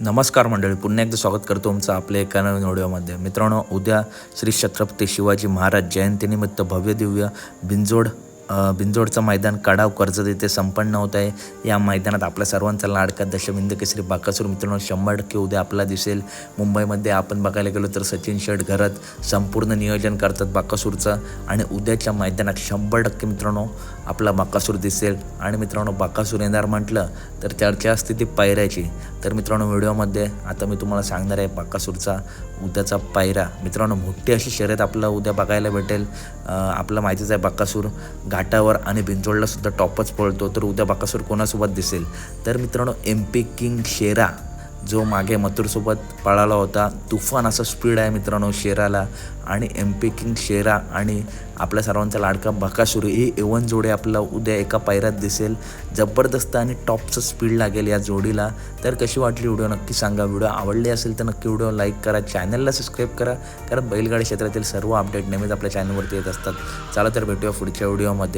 नमस्कार मंडळी पुन्हा एकदा स्वागत करतो तुमचं आपल्या एका नवीन व्हिडिओमध्ये मित्रांनो उद्या श्री छत्रपती शिवाजी महाराज जयंतीनिमित्त भव्य दिव्य बिंजोड बिंजोडचं मैदान कडाव कर्जत येथे संपन्न होत आहे. या मैदानात आपल्या सर्वांचा लाडका दशमिंद केसरी बाकासूर. मित्रांनो शंभर टक्के उद्या आपला दिसेल. मुंबईमध्ये आपण बघायला गेलो तर सचिन शेट घरत संपूर्ण नियोजन करतात बाकासूरचं. आणि उद्याच्या मैदानात शंभर टक्के मित्रांनो आपला बाकासूर दिसेल. आणि मित्रांनो बाकासूर येणार म्हटलं तर चर्चा असते ती पायऱ्याची. तर मित्रांनो व्हिडिओमध्ये आता मी तुम्हाला सांगणार आहे बाकासूरचा उद्याचा पायरा. मित्रांनो मोठी अशी शर्यत आपल्याला उद्या बघायला भेटेल. आपलं माहितीच आहे बाकासूर. घाटावर आणि बिंजोडला सुद्धा टॉपच पळतो तर उद्या बाकासूर कोणासोबत दिसेल? तर मित्रांनो एम पी किंग शेरा जो मागे मथुरसोबत पळाला होता. तुफान असा स्पीड आहे मित्रांनो शेराला. आणि एम पी किंग शेरा आणि आपल्या सर्वांचा लाडका बकासूर ही एवन जोडी आपल्याला उद्या एका पायऱ्यात दिसेल. जबरदस्त आणि टॉपचं स्पीड लागेल या जोडीला. तर कशी वाटली व्हिडिओ नक्की सांगा. व्हिडिओ आवडली असेल तर नक्की व्हिडिओ लाईक करा. चॅनलला सबस्क्राईब करा. कारण बैलगाडी क्षेत्रातील सर्व अपडेट नेहमीच आपल्या चॅनलवरती येत असतात. चला तर भेटूया पुढच्या व्हिडिओमध्ये.